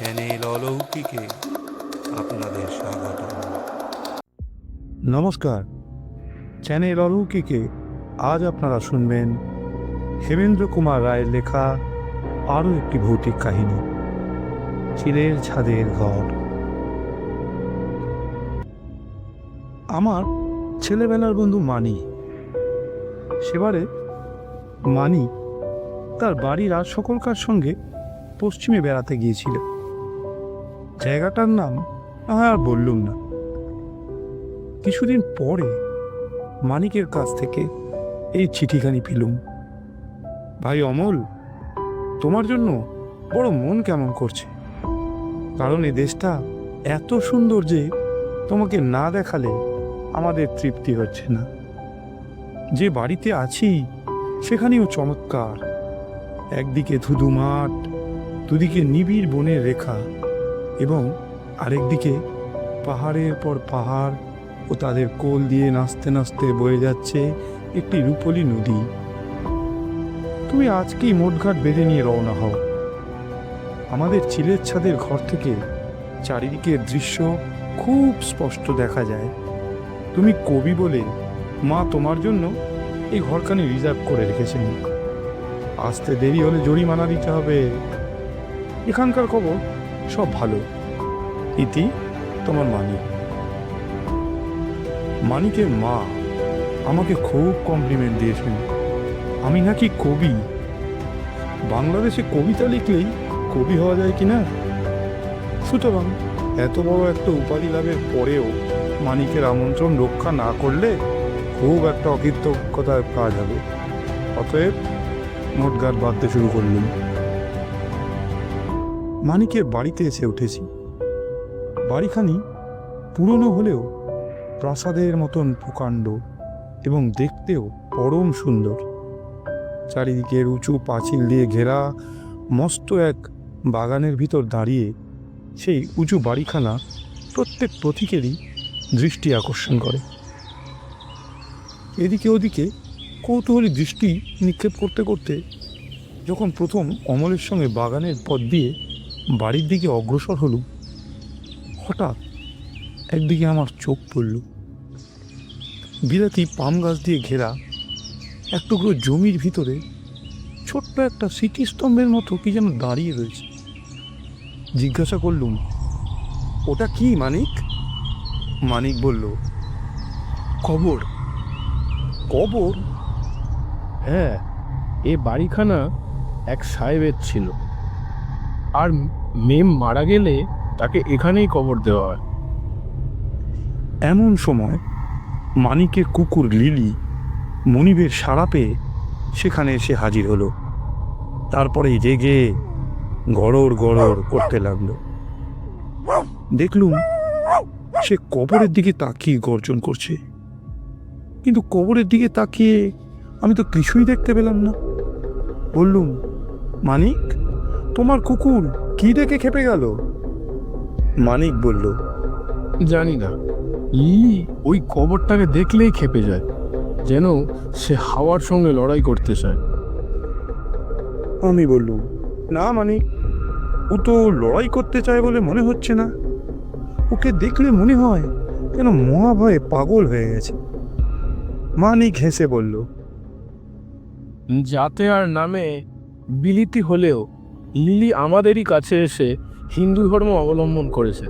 Channel অলৌকিকে আপনাদের স্বাগত। নমস্কার। চ্যানেল অলৌকিকে আজ আপনারা শুনবেন হেমেন্দ্র কুমার রায়ের লেখা আরও একটি ভৌতিক কাহিনী, চিলের ছাদের ঘর। আমার ছেলেবেলার বন্ধু মানি। সেবারে মানি তার বাড়ির আর সকলকার সঙ্গে পশ্চিমে বেড়াতে গিয়েছিল। জায়গাটার নাম আর বললুম না। কিছুদিন পরে মানিকের কাছ থেকে এই চিঠিখানি পেলুম। ভাই অমল, তোমার জন্য বড় মন কেমন করছে? কারণ এ দেশটা এত সুন্দর যে তোমাকে না দেখালে আমাদের তৃপ্তি হচ্ছে না। যে বাড়িতে আছি সেখানেও চমৎকার। একদিকে ধুধু মাঠ দুদিকে নিবিড় বনের রেখা। এবং আরেকদিকে পাহাড়ের পর পাহাড় ও তাদের কোল দিয়ে নাচতে নাচতে বয়ে যাচ্ছে একটি রূপলি নদী। তুমি আজকেই মোটঘাট বেঁধে নিয়ে রওনা হও। আমাদের চিলের ছাদের ঘর থেকে চারিদিকের দৃশ্য খুব স্পষ্ট দেখা যায়। তুমি কবি বলে মা তোমার জন্য এই ঘরখানি রিজার্ভ করে রেখেছেন। আসতে দেরি হলে জরিমানা দিতে হবে। এখানকার খবর সব ভালো। ইতি তোমার মানিক। মানিকের মা আমাকে খুব কমপ্লিমেন্ট দিয়েছেন। আমি নাকি কবি। বাংলাদেশে কবিতা লিখলেই কবি হওয়া যায় কি না সুতরাং এত বড় একটা উপাধি লাভের পরেও মানিকের আমন্ত্রণ রক্ষা না করলে খুব একটা অকৃতজ্ঞতার কাজ হবে অতএব নোটগাট বাঁধতে শুরু করলেন মানিকের বাড়িতে এসে উঠেছি। বাড়িখানি পুরনো হলেও প্রাসাদের মতন প্রকাণ্ড এবং দেখতেও পরম সুন্দর। চারিদিকের উঁচু পাঁচিল দিয়ে ঘেরা মস্ত এক বাগানের ভিতর দাঁড়িয়ে সেই উঁচু বাড়িখানা প্রত্যেক পথিকেরই দৃষ্টি আকর্ষণ করে। এদিকে ওদিকে কৌতূহলী দৃষ্টি নিক্ষেপ করতে করতে যখন প্রথম অমলের সঙ্গে বাগানের পথ দিয়ে বাড়ির দিকে অগ্রসর হলুম হঠাৎ একদিকে আমার চোখ পড়ল। বিলাতি পাম গাছ দিয়ে ঘেরা এক টুকরো জমির ভিতরে ছোট্ট একটা স্মৃতিস্তম্ভের মতো কি যেন দাঁড়িয়ে রয়েছে। জিজ্ঞাসা করলুম, ওটা কি, মানিক? মানিক বলল, কবর। কবর? হ্যাঁ এ বাড়িখানা এক সাহেবের ছিল। আর মেম মারা গেলে তাকে এখানেই কবর দেওয়া হয়। এমন সময় মানিকের কুকুর লিলি মনিবের সাড়া পেয়ে সেখানে এসে হাজির হলো। তারপরে রেগে গড়র গড়র করতে লাগল। দেখলুম সে কবরের দিকে তাকিয়ে গর্জন করছে। কিন্তু কবরের দিকে তাকিয়ে আমি তো কিছুই দেখতে পেলাম না। বললুম, মানিক, তোমার কুকুর কি দেখে খেপে গেল? মানিক বলল জানি না। ই ওই কবরটাকে দেখলেই খেপে যায় যেন সে হাওয়ার সঙ্গে লড়াই করতে চায়। আমি বললুম না মানিক ও তো লড়াই করতে চায় বলে মনে হচ্ছে না। ওকে দেখলে মনে হয় যেন মহাভয়ে পাগল হয়ে গেছে। মানিক হেসে বলল যাতে আর নামে বিলিতি হলেও লিলি আমাদেরই কাছে এসে হিন্দু ধর্ম অবলম্বন করেছে।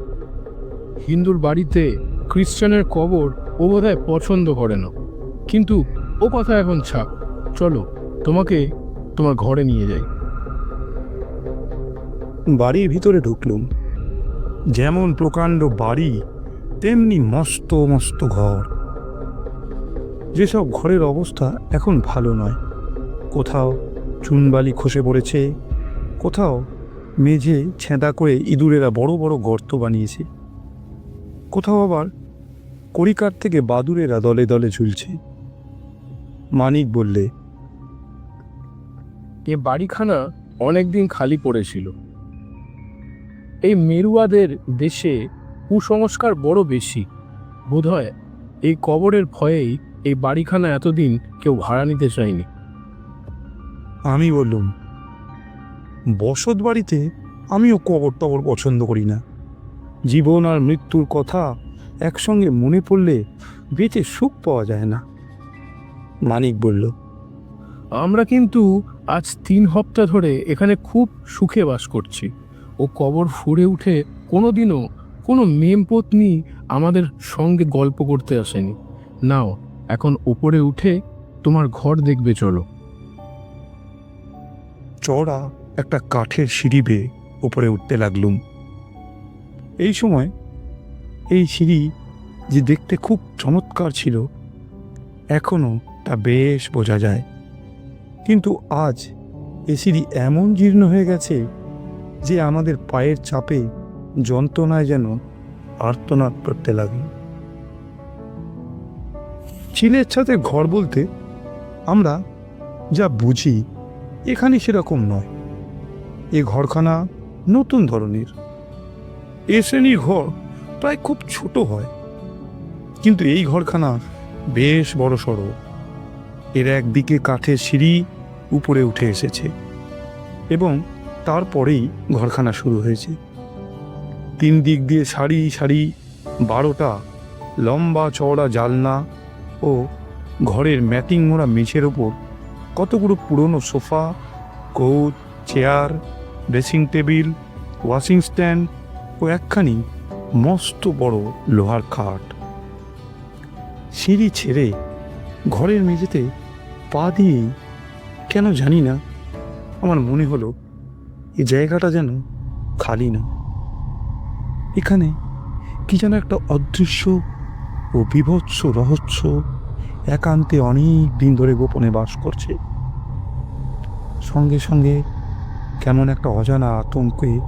হিন্দুর বাড়িতে খ্রিস্টানের কবর ও বোধহয় পছন্দ করে না। কিন্তু ও কথা এখন ছাপ। চলো, তোমাকে তোমার ঘরে নিয়ে যাই। বাড়ির ভিতরে ঢুকলুম। যেমন প্রকাণ্ড বাড়ি, তেমনি মস্ত মস্ত ঘর। যেসব ঘরের অবস্থা এখন ভালো নয়। কোথাও চুনবালি খসে পড়েছে কোথাও মেঝে ছেঁদা করে ইঁদুরেরা বড় বড় গর্ত বানিয়েছে। কোথাও আবার কড়িকার থেকে বাদুরেরা দলে দলে ঝুলছে। মানিক বললে এ বাড়িখানা অনেকদিন খালি পড়েছিল। এই মেরুয়াদের দেশে কুসংস্কার বড় বেশি। বোধহয় এই কবরের ভয়েই এই বাড়িখানা এতদিন কেউ ভাড়া নিতে চায়নি। আমি বললুম বসত বাড়িতে আমিও কবর টবর পছন্দ করি না। জীবন আর মৃত্যুর কথা একসঙ্গে মনে পড়লে বেঁচে সুখ পাওয়া যায় না। মানিক বলল আমরা কিন্তু আজ তিন হপ্তাহ ধরে এখানে খুব সুখে বাস করছি। ও কবর ফুঁড়ে উঠে কোনোদিনও কোনো মেম পত্নী আমাদের সঙ্গে গল্প করতে আসেনি। নাও এখন ওপরে উঠে তোমার ঘর দেখবে চলো। চড়া একটা কাঠের সিঁড়ি বেয়ে উপরে উঠতে লাগলুম। এই সময় এই সিঁড়ি যে দেখতে খুব চমৎকার ছিল এখনও তা বেশ বোঝা যায়। কিন্তু আজ এ সিঁড়ি এমন জীর্ণ হয়ে গেছে যে আমাদের পায়ের চাপে যন্ত্রণায় যেন আর্তনাদ করতে লাগে চিলের ছাতে ঘর বলতে আমরা যা বুঝি এখানে সেরকম নয়। এ ঘরখানা নতুন ধরনের। এ শ্রেণির ঘর প্রায় খুব ছোট হয়, কিন্তু এই ঘরখানা বেশ বড় সড়ো। এর একদিকে কাঠের সিঁড়ি উপরে উঠে এসেছে এবং তারপরেই ঘরখানা শুরু হয়েছে। তিন দিক দিয়ে সারি সারি বারোটা লম্বা চওড়া জালনা ও ঘরের ম্যাটিং মোড়া মেঝের ওপর কতগুলো পুরনো sofa coat chair dressing table, washing stand ও একখানি মস্ত বড় লোহার খাট। সিঁড়ি ছেড়ে ঘরের মেঝেতে পা দিয়েই কেন জানি না, আমার মনে হলো এই জায়গাটা যেন খালি না। এখানে কি যেন একটা অদৃশ্য ও বিভৎস রহস্য একান্তে অনেক দিন ধরে গোপনে বাস করছে। সঙ্গে সঙ্গে কেমন একটা অজানা আতঙ্কে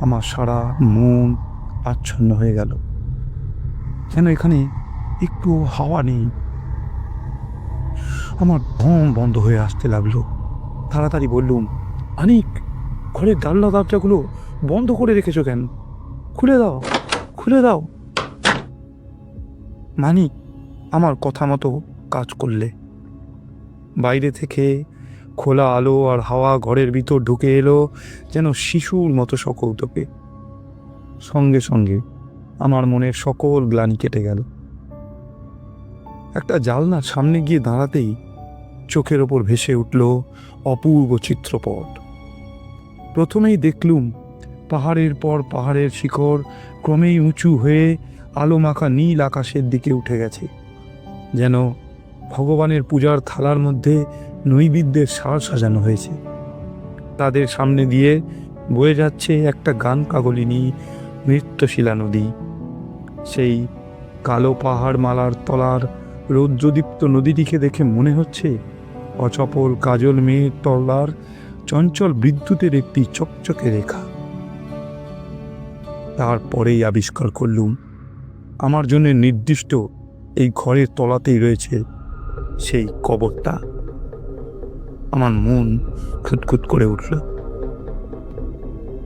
আমার সারা মন আচ্ছন্ন হয়ে গেল। যেন এখানে একটু হাওয়া নেই। আমার দম বন্ধ হয়ে আসতে লাগল। তাড়াতাড়ি বললুম, আনিক, ঘরের জানলা দরজাগুলো বন্ধ করে রেখেছো কেন? খুলে দাও খুলে দাও। মানিক আমার কথা মতো কাজ করলে। বাইরে থেকে খোলা আলো আর হাওয়া ঘরের ভিতর ঢুকে এলো যেন শিশুর মতো সকৌতকে সঙ্গে সঙ্গে আমার মনের সকল গ্লানি কেটে গেল। একটা জালনার সামনে গিয়ে দাঁড়াতেই চোখের ওপর ভেসে উঠল অপূর্ব চিত্রপট। প্রথমেই দেখলুম পাহাড়ের পর পাহাড়ের শিখর ক্রমেই উঁচু হয়ে আলো মাখা নীল আকাশের দিকে উঠে গেছে। যেন ভগবানের পূজার থালার মধ্যে নৈবেদ্যের সার সাজানো হয়েছে। তাদের সামনে দিয়ে বয়ে যাচ্ছে একটা গান কাগলিনী নৃত্যশিলা নদী। সেই কালো পাহাড় মালার তলার রৌদ্রদীপ্ত নদীটিকে দেখে মনে হচ্ছে অচপল কাজল মেয়ের তলার চঞ্চল বিদ্যুতের একটি চকচকে রেখা। তারপরেই আবিষ্কার করলুম, আমার জন্য নির্দিষ্ট এই ঘরের তলাতেই রয়েছে সেই কবরটা। আমার মন খুঁতখুত করে উঠল।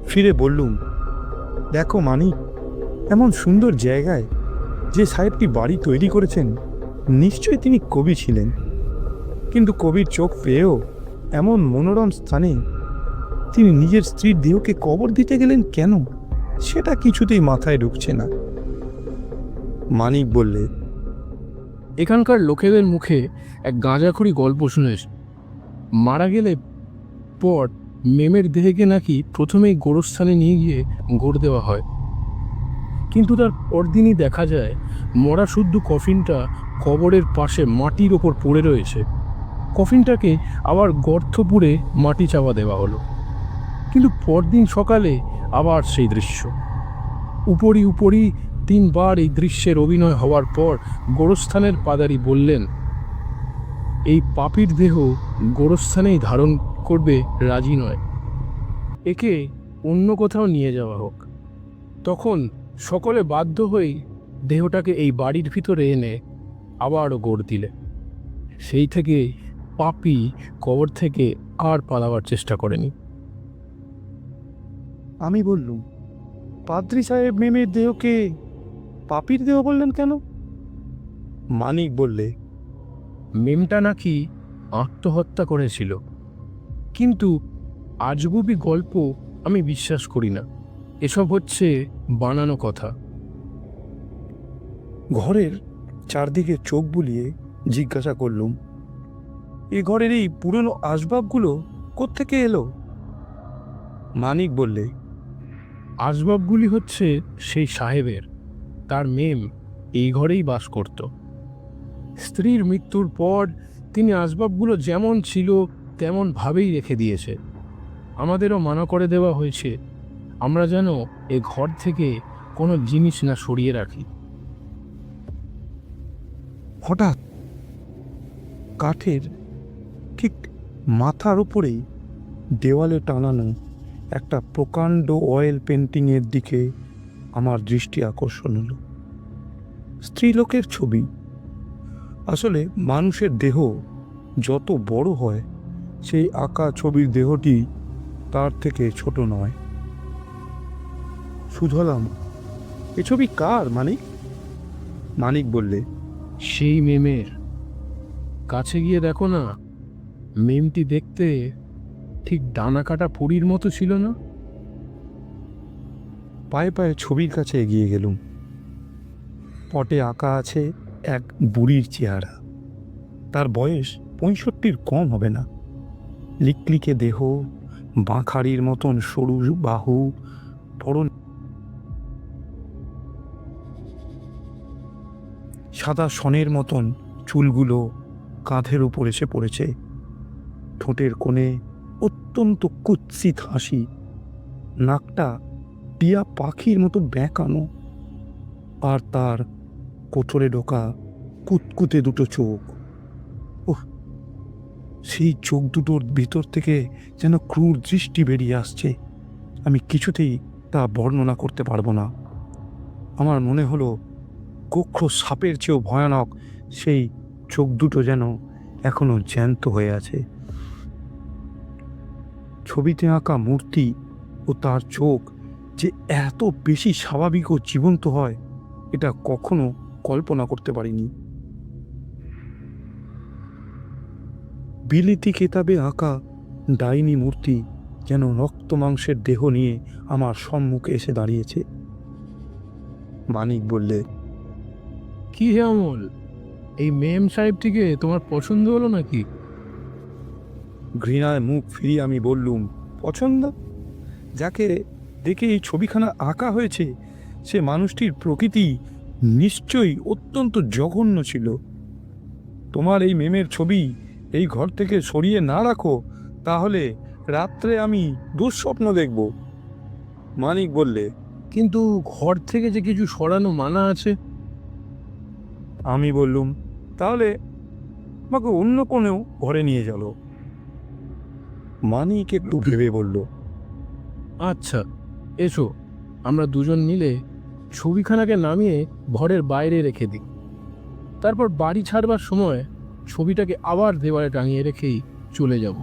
ফিরে বললুম, দেখো মানি, এমন সুন্দর জায়গায় যে সাহেবটি বাড়ি তৈরি করেছেন, নিশ্চয়ই তিনি কবি ছিলেন। কিন্তু কবির চোখ পেয়েও এমন মনোরম স্থানে তিনি নিজের স্ত্রীর দেহকে কবর দিতে গেলেন কেন? সেটা কিছুতেই মাথায় ঢুকছে না। মানিক বললে, এখানকার লোকেদের মুখে এক গাঁজাখড়ি গল্প শুনেছ। মারা গেলে পর মেমের দেহকে নাকি প্রথমেই গোরস্থানে নিয়ে গিয়ে গড় দেওয়া হয়। কিন্তু তার পরদিনই দেখা যায়, মরা শুদ্ধ কফিনটা কবরের পাশে মাটির ওপর পড়ে রয়েছে। কফিনটাকে আবার গর্ত পুড়ে মাটি চাপা দেওয়া হলো। কিন্তু পরদিন সকালে আবার সেই দৃশ্য। উপরি উপরি তিনবার এই দৃশ্যের অভিনয় হওয়ার পর গোরস্থানের পাদারি বললেন এই পাপির দেহ গোরস্থানেই ধারণ করবে রাজি নয়। একে অন্য কোথাও নিয়ে যাওয়া হোক। তখন সকলে বাধ্য হয়েই দেহটাকে এই বাড়ির ভিতরে এনে আবারও গোড় দিলে। সেই থেকে পাপি কবর থেকে আর পালাবার চেষ্টা করেনি। আমি বললুম পাদ্রি সাহেব মেমের দেহকে পাপির দেহ বললেন কেন? মানিক বললে মেমটা নাকি আত্মহত্যা করেছিল। কিন্তু আজগুবি গল্প আমি বিশ্বাস করি না। এসব হচ্ছে বানানো কথা। ঘরের চারদিকে চোখ বুলিয়ে জিজ্ঞাসা করলুম এ ঘরের এই পুরনো আসবাবগুলো কোত্থেকে এলো? মানিক বললে আসবাবগুলি হচ্ছে সেই সাহেবের। তার মেম এই ঘরেই বাস করত। স্ত্রীর মৃত্যুর পর তিনি আসবাবগুলো যেমন ছিল তেমন ভাবেই রেখে দিয়েছে। আমাদেরও মানা করে দেওয়া হয়েছে, আমরা যেন এ ঘর থেকে কোনো জিনিস না সরিয়ে রাখি। হঠাৎ কাঠের ঠিক মাথার উপরেই দেওয়ালে টানানো একটা প্রকাণ্ড অয়েল পেন্টিংয়ের দিকে আমার দৃষ্টি আকর্ষণ হলো। স্ত্রীলোকের ছবি আসলে মানুষের দেহ যত বড় হয় সেই আঁকা ছবির দেহটি তার থেকে ছোট নয়। শুধলাম এ ছবি কার মানিক? মানিক বললে সেই মেমের। কাছে গিয়ে দেখো না মেমটি দেখতে ঠিক ডানা কাটা পুরীর মতো ছিল না? পায়ে পায়ে ছবির কাছে এগিয়ে গেলুম। পটে আঁকা আছে এক বুড়ির চেহারা। তার বয়স পঁয়ষট্টির কম হবে না। লিকলিকে দেহ বাঁখাড়ির মতন সরু বাহু, পরন সাদা সনের মতন চুলগুলো কাঁধের উপর এসে পড়েছে। ঠোঁটের কোণে অত্যন্ত কুৎসিত হাসি। নাকটা টিয়া পাখির মতো বেঁকানো আর তার কোঠরে ঢোকা কুতকুতে দুটো চোখ। ওহ, সেই চোখ দুটোর ভিতর থেকে যেন ক্রূর দৃষ্টি বেরিয়ে আসছে। আমি কিছুতেই তা বর্ণনা করতে পারব না। আমার মনে হলো, কক্ষ সাপের চেয়েও ভয়ানক সেই চোখ দুটো যেন এখনও জ্যান্ত হয়ে আছে। ছবিতে আঁকা মূর্তি ও তার চোখ যে এত বেশি স্বাভাবিক ও জীবন্ত হয়, এটা কখনো কল্পনা করতে পারিনি। বিলিতি কেতাবে আঁকা ডাইনি মূর্তি যেন রক্ত মাংসের দেহ নিয়ে আমার সম্মুখে এসে দাঁড়িয়েছে। মানিক বললে কি হে অমল এই মেম সাহেবটিকে তোমার পছন্দ হলো নাকি? ঘৃণায় মুখ ফিরিয়ে আমি বললুম পছন্দ? যাকে দেখে এই ছবিখানা আঁকা হয়েছে সে মানুষটির প্রকৃতি নিশ্চয়ই অত্যন্ত জঘন্য ছিল। তোমার এই মেমের ছবি এই ঘর থেকে সরিয়ে না রাখো তাহলে রাত্রে আমি দুঃস্বপ্ন দেখব। মানিক বললে কিন্তু ঘর থেকে যে কিছু সরানো মানা আছে? আমি বললুম তাহলে আমাকে অন্য কোনেও ঘরে নিয়ে চলো। মানিক একটু ভেবে বলল আচ্ছা এসো আমরা দুজন মিলে ছবিখানাকে নামিয়ে ঘরের বাইরে রেখে দিই। তারপর বাড়ি ছাড়বার সময় ছবিটাকে আবার দেওয়ালে টাঙিয়ে রেখেই চলে যাব।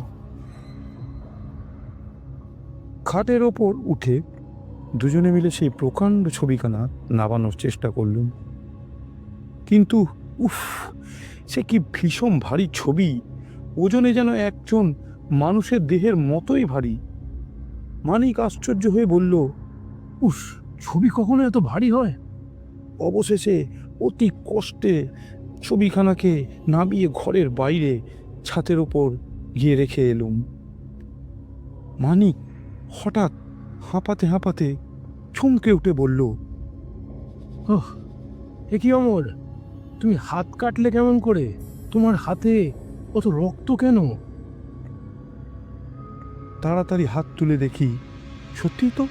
খাটের ওপর উঠে দুজনে মিলে সেই প্রকাণ্ড ছবিখানা নামানোর চেষ্টা করলুম। কিন্তু উফ, সে কি ভীষণ ভারী ছবি। ওজনে যেন একজন মানুষের দেহের মতোই ভারী। মানিক আশ্চর্য হয়ে বলল উস ছবি কখনো এত ভারী হয়? অবশেষে অতি কষ্টে ছবিখানাকে নামিয়ে ঘরের বাইরে ছাতের ওপর গিয়ে রেখে এলুম। মানিক হঠাৎ হাঁপাতে হাঁপাতে চমকে উঠে বলল ওহ এ কি অমর? তুমি হাত কাটলে কেমন করে? তোমার হাতে অত রক্ত কেন? তাড়াতাড়ি হাত তুলে দেখি সত্যি তো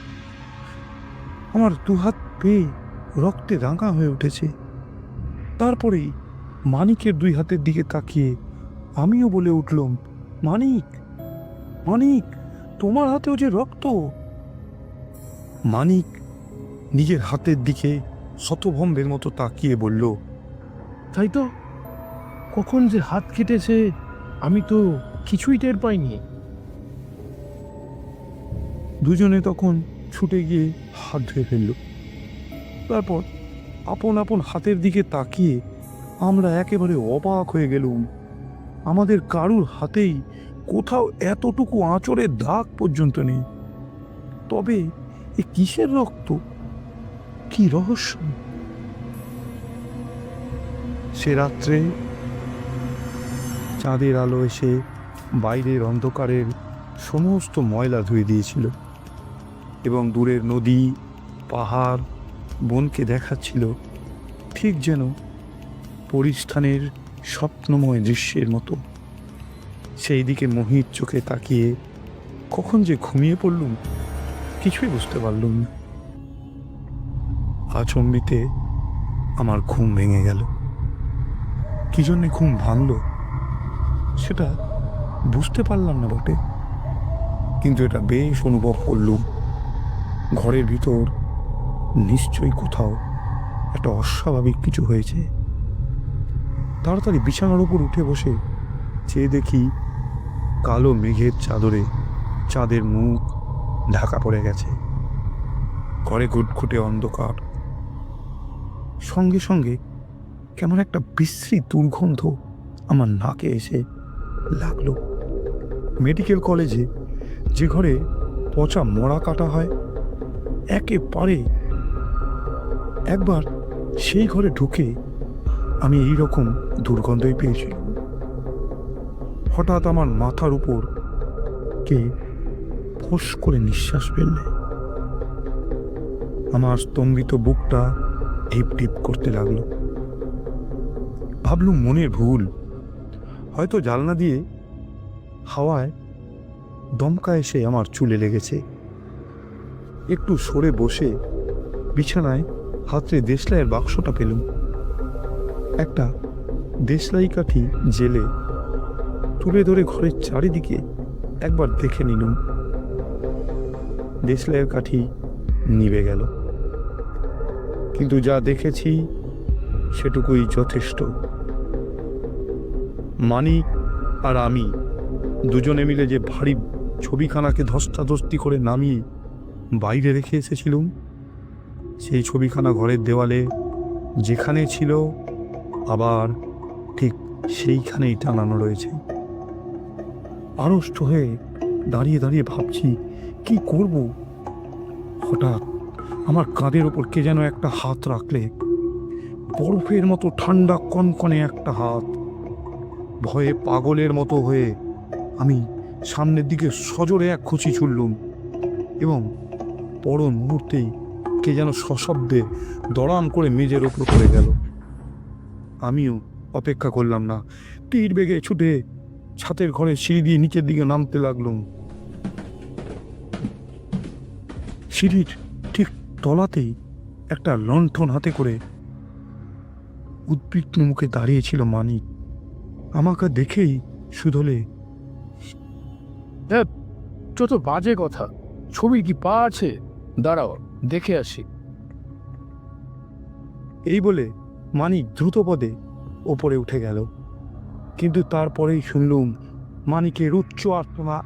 আমার দু হাত পেয়ে রক্তে রাঙা হয়ে উঠেছে। তারপরেই মানিকের দুই হাতের দিকে তাকিয়ে আমিও বলে উঠলাম মানিক মানিক তোমার হাতেও যে রক্ত! মানিক নিজের হাতের দিকে শতভম্বের মতো তাকিয়ে বলল তাই তো কখন যে হাত কেটেছে আমি তো কিছুই টের পাইনি। দুজনে তখন ছুটে গিয়ে হাত ধুয়ে ফেলল। তারপর আপন আপন হাতের দিকে তাকিয়ে আমরা একেবারে অবাক হয়ে গেলুম। আমাদের কারুর হাতেই কোথাও এতটুকু আঁচড়ের দাগ পর্যন্ত নেই। তবে এ কিসের রক্ত? কি রহস্য? সে রাত্রে চাঁদের আলো এসে বাইরের অন্ধকারের সমস্ত ময়লা ধুয়ে দিয়েছিল। এবং দূরের নদী, পাহাড়, বনকে দেখাচ্ছিল ঠিক যেন পরিস্থানের স্বপ্নময় দৃশ্যের মতো। সেই দিকে মোহিত চোখে তাকিয়ে কখন যে ঘুমিয়ে পড়লুম কিছুই বুঝতে পারলুম না। আচম্বিতে আমার ঘুম ভেঙে গেল। কি জন্যে ঘুম ভাঙল সেটা বুঝতে পারলাম না বটে। কিন্তু এটা বেশ অনুভব করলুম। ঘরের ভিতর নিশ্চয়ই কোথাও একটা অস্বাভাবিক কিছু হয়েছে। তাড়াতাড়ি বিছানার উপর উঠে বসে চেয়ে দেখি কালো মেঘের চাদরে চাঁদের মুখ ঢাকা পড়ে গেছে। ঘরে ঘুটঘুটে অন্ধকার। সঙ্গে সঙ্গে কেমন একটা বিশ্রী দুর্গন্ধ আমার নাকে এসে লাগল। মেডিকেল কলেজে যে ঘরে পচা মরা কাটা হয় একেবারে। একবার সেই ঘরে ঢুকে আমি এই রকম দুর্গন্ধই পেয়েছিলাম হঠাৎ আমার মাথার উপর কে ফোঁস করে নিঃশ্বাস ফেললে। আমার স্তম্ভিত বুকটা টিপ টিপ করতে লাগল। ভাবলুম মনের ভুল। হয়তো জালনা দিয়ে হাওয়ায় দমকা এসে আমার চুলে লেগেছে। একটু সরে বসে বিছানায় হাতে দেশলাইয়ের বাক্সটা পেলুম। একটা দেশলাই কাঠি জেলে তুলে ধরে ঘরের চারিদিকে একবার দেখে নিলুম। দেশলাইয়ের কাঠি নিভে গেল। কিন্তু যা দেখেছি সেটুকুই যথেষ্ট। মানিক আর আমি দুজনে মিলে যে ভারী ছবিখানাকে ধস্তাধস্তি করে নামিয়ে বাইরে রেখে এসেছিলুম। সেই ছবিখানা ঘরের দেওয়ালে যেখানে ছিল, আবার ঠিক সেইখানেই টানানো রয়েছে। আড়ষ্ট হয়ে দাঁড়িয়ে দাঁড়িয়ে ভাবছি, কি করব? হঠাৎ আমার কাঁধের ওপর কে যেন একটা হাত রাখলে, বরফের মতো ঠান্ডা কনকনে একটা হাত। ভয়ে পাগলের মতো হয়ে আমি সামনের দিকে সজোরে এক খুশি ছুড়লুম এবং পর মুহূর্তেই কে যেন সশব্দে দড়াম করে মেজের ওপর পড়ে গেল। আমিও অপেক্ষা করলাম না। তীর বেগে ছুটে ছাতের ঘরে সিঁড়ি দিয়ে নিচের দিকে নামতে লাগলুম। সিঁড়ির ঠিক তলাতেই একটা লণ্ঠন হাতে করে উদ্বিগ্ন মুখে দাঁড়িয়েছিল মানিক। আমাকে দেখেই শুধলে যত বাজে কথা। ছবির কি পা আছে? দাঁড়াও দেখে আসি। এই বলে মানিক দ্রুত পদে ওপরে উঠে গেল। কিন্তু তারপরেই শুনলুম মানিকের উচ্চ আর্তনা।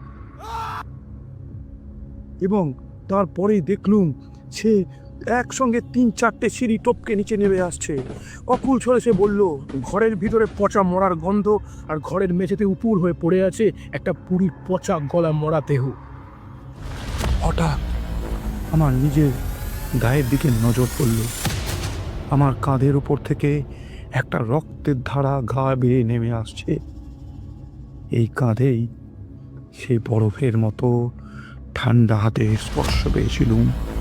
এবং তারপরেই দেখলুম সে একসঙ্গে তিন চারটে সিঁড়ি টপকে নিচে নেমে আসছে। অকুল ছড়ে সে বলল ঘরের ভিতরে পচা মরার গন্ধ আর ঘরের মেঝেতে উপুর হয়ে পড়ে আছে একটা পুরি পচা গলা মরা দেহ হঠাৎ আমার নিজের গায়ের দিকে নজর পড়ল। আমার কাঁধের উপর থেকে একটা রক্তের ধারা গা বেয়ে নেমে আসছে। এই কাঁধেই সে বরফের মতো ঠান্ডা হাতে স্পর্শ পেয়েছিলুম।